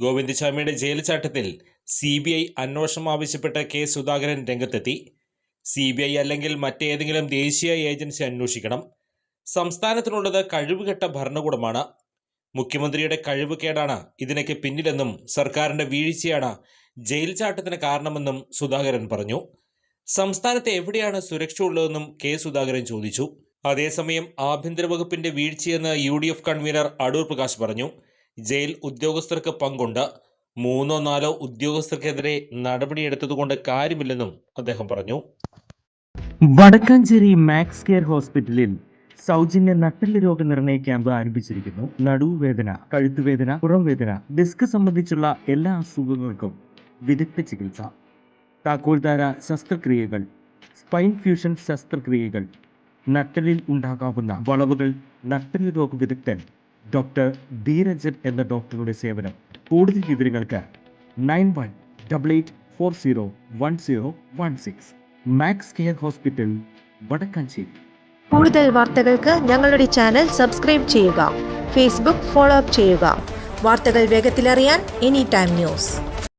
ഗോവിന്ദസ്വാമിയുടെ jail ചാട്ടത്തിൽ C B I അന്വേഷണം ആവശ്യപ്പെട്ട കെ സുധാകരൻ രംഗത്തെത്തി. സി ബി ഐ അല്ലെങ്കിൽ മറ്റേതെങ്കിലും ദേശീയ ഏജൻസി അന്വേഷിക്കണം. സംസ്ഥാനത്തിനുള്ളത് കഴിവുകെട്ട ഭരണകൂടമാണ്. മുഖ്യമന്ത്രിയുടെ കഴിവുകേടാണ് ഇതിനൊക്കെ പിന്നിലെന്നും സർക്കാരിന്റെ വീഴ്ചയാണ് ജയിൽ ചാട്ടത്തിന് കാരണമെന്നും സുധാകരൻ പറഞ്ഞു. സംസ്ഥാനത്ത് എവിടെയാണ് സുരക്ഷ ഉള്ളതെന്നും കെ സുധാകരൻ ചോദിച്ചു. അതേസമയം ആഭ്യന്തര വകുപ്പിന്റെ വീഴ്ചയെന്ന് U D F convener Adoor Prakash പറഞ്ഞു. ജയിൽ ഉദ്യോഗസ്ഥർക്ക് പങ്കുണ്ട്. മൂന്നോ നാലോ ഉദ്യോഗസ്ഥർക്കെതിരെ നടപടിയെടുത്തതുകൊണ്ട് കാര്യമില്ലെന്നും അദ്ദേഹം പറഞ്ഞു. വടക്കാഞ്ചേരി മാക്സ് കെയർ ഹോസ്പിറ്റലിൽ സൗജന്യ നട്ടെല്ല് രോഗനിർണയ ക്യാമ്പ് ആരംഭിച്ചിരിക്കുന്നു. നടുവേദന കഴുത്തുവേദന പുറംവേദന ഡിസ്ക് സംബന്ധിച്ചുള്ള എല്ലാ അസുഖങ്ങൾക്കും വിദഗ്ധ ചികിത്സ. താക്കോൽദാര ശസ്ത്രക്രിയകൾ സ്പൈൻ ഫ്യൂഷൻ ശസ്ത്രക്രിയകൾ നട്ടലിൽ ഉണ്ടാകാവുന്ന വളവുകൾ നട്ടൽ രോഗ വിദഗ്ധൻ ഡോക്ടർ ധീരജൻ എന്ന ഡോക്ടറുടെ സേവനം. കൂടുതൽ വിവരങ്ങൾക്ക് nine one double eight four zero one zero one six. Max care hospital Vadakkanchery. കൂടുതൽ വാർത്തകൾക്ക് ഞങ്ങളുടെ ചാനൽ സബ്സ്ക്രൈബ് ചെയ്യുക. ഫേസ്ബുക്ക് ഫോളോ അപ്പ് ചെയ്യുക. വാർത്തകൾ വേഗത്തിലറിയാൻ എനി ടൈം ന്യൂസ്.